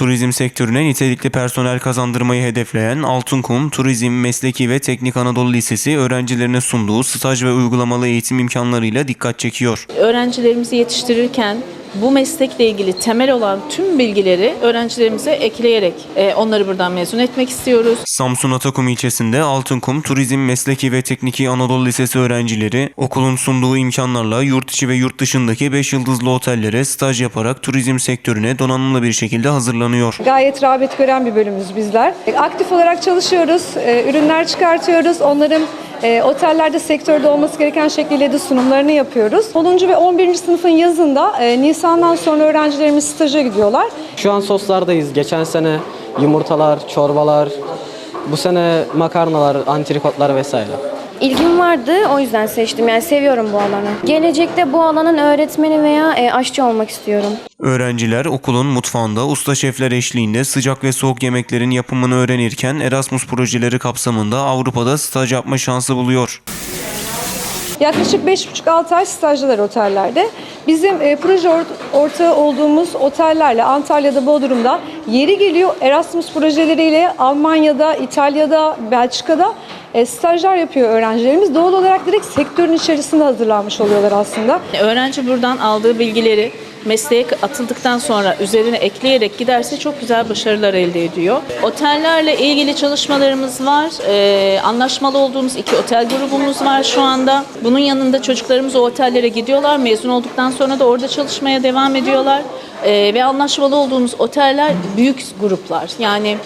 Turizm sektörüne nitelikli personel kazandırmayı hedefleyen Altınkum Turizm Mesleki ve Teknik Anadolu Lisesi öğrencilerine sunduğu staj ve uygulamalı eğitim imkanlarıyla dikkat çekiyor. öğrencilerimizi yetiştirirken bu meslekle ilgili temel olan tüm bilgileri öğrencilerimize ekleyerek e, onları buradan mezun etmek istiyoruz. Samsun Atakum ilçesinde Altınkum Turizm Mesleki ve Tekniki Anadolu Lisesi öğrencileri okulun sunduğu imkanlarla yurt içi ve yurt dışındaki 5 yıldızlı otellere staj yaparak turizm sektörüne donanımlı bir şekilde hazırlanıyor. Gayet rağbet gören bir bölümümüz bizler. Aktif olarak çalışıyoruz, e, ürünler çıkartıyoruz. Onların e, otellerde sektörde olması gereken şekliyle de sunumlarını yapıyoruz. 10. ve 11. sınıfın yazında e, Nisan'dan sonra öğrencilerimiz staja gidiyorlar. Şu an soslardayız. Geçen sene yumurtalar, çorbalar, bu sene makarnalar, antrikotlar vesaire. İlgim vardı o yüzden seçtim. Yani seviyorum bu alanı. Gelecekte bu alanın öğretmeni veya e, aşçı olmak istiyorum. Öğrenciler okulun mutfağında usta şefler eşliğinde sıcak ve soğuk yemeklerin yapımını öğrenirken Erasmus projeleri kapsamında Avrupa'da staj yapma şansı buluyor. Yaklaşık 5,5-6 ay stajdalar otellerde. Bizim e, proje or- ortağı olduğumuz otellerle Antalya'da, Bodrum'da yeri geliyor Erasmus projeleriyle Almanya'da, İtalya'da, Belçika'da e, stajlar yapıyor öğrencilerimiz. Doğal olarak direkt sektörün içerisinde hazırlanmış oluyorlar aslında. Öğrenci buradan aldığı bilgileri mesleğe atıldıktan sonra üzerine ekleyerek giderse çok güzel başarılar elde ediyor. Otellerle ilgili çalışmalarımız var. Ee, anlaşmalı olduğumuz iki otel grubumuz var şu anda. Bunun yanında çocuklarımız o otellere gidiyorlar. Mezun olduktan sonra da orada çalışmaya devam ediyorlar. Ee, ve anlaşmalı olduğumuz oteller büyük gruplar. Yani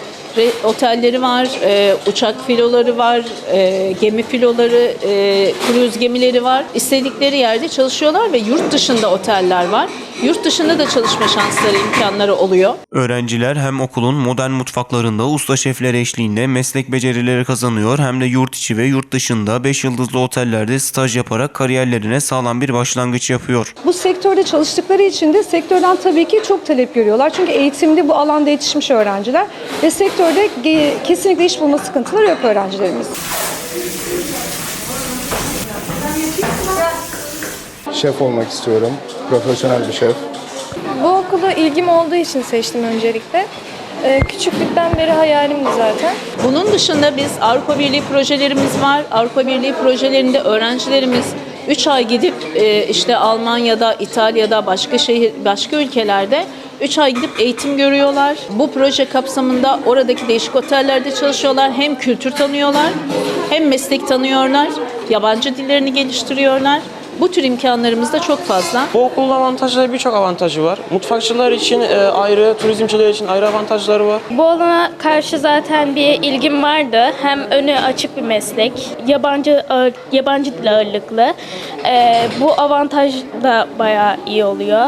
otelleri var, e, uçak filoları var, e, gemi filoları, e, kruz gemileri var. İstedikleri yerde çalışıyorlar ve yurt dışında oteller var. Yurt dışında da çalışma şansları, imkanları oluyor. Öğrenciler hem okulun modern mutfaklarında usta şefler eşliğinde meslek becerileri kazanıyor hem de yurt içi ve yurt dışında 5 yıldızlı otellerde staj yaparak kariyerlerine sağlam bir başlangıç yapıyor. Bu sektörde çalıştıkları için de sektörden tabii ki çok talep görüyorlar. Çünkü eğitimde bu alanda yetişmiş öğrenciler ve sektörde kesinlikle iş bulma sıkıntıları yok öğrencilerimiz. Şef olmak istiyorum. Profesyonel bir şef. Bu okulu ilgim olduğu için seçtim öncelikle. Ee, Küçüklükten beri hayalimdi zaten. Bunun dışında biz Avrupa Birliği projelerimiz var. Avrupa Birliği projelerinde öğrencilerimiz 3 ay gidip e, işte Almanya'da, İtalya'da, başka şehir, başka ülkelerde 3 ay gidip eğitim görüyorlar. Bu proje kapsamında oradaki değişik otellerde çalışıyorlar. Hem kültür tanıyorlar, hem meslek tanıyorlar, yabancı dillerini geliştiriyorlar. Bu tür imkanlarımız da çok fazla. Bu okulun avantajları birçok avantajı var. Mutfakçılar için e, ayrı, turizmciler için ayrı avantajları var. Bu alana karşı zaten bir ilgim vardı. Hem önü açık bir meslek, yabancı ağır- yabancı dil ağırlıklı. Ee, bu avantaj da bayağı iyi oluyor.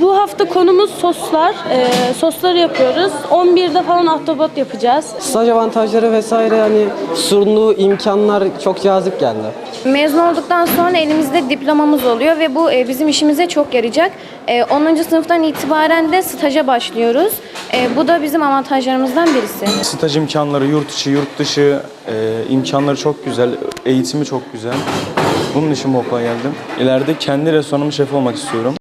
Bu hafta konumuz soslar. Ee, sosları yapıyoruz. 11'de falan ahtapot yapacağız. Staj avantajları vesaire yani sunduğu imkanlar çok cazip geldi. Mezun olduktan sonra elimizde diplomamız oluyor ve bu e, bizim işimize çok yarayacak. E, 10. sınıftan itibaren de staja başlıyoruz. E, bu da bizim avantajlarımızdan birisi. Staj imkanları yurt içi, yurt dışı e, imkanları çok güzel. Eğitimi çok güzel. Bunun için bu okula geldim. İleride kendi restoranımın şefi olmak istiyorum.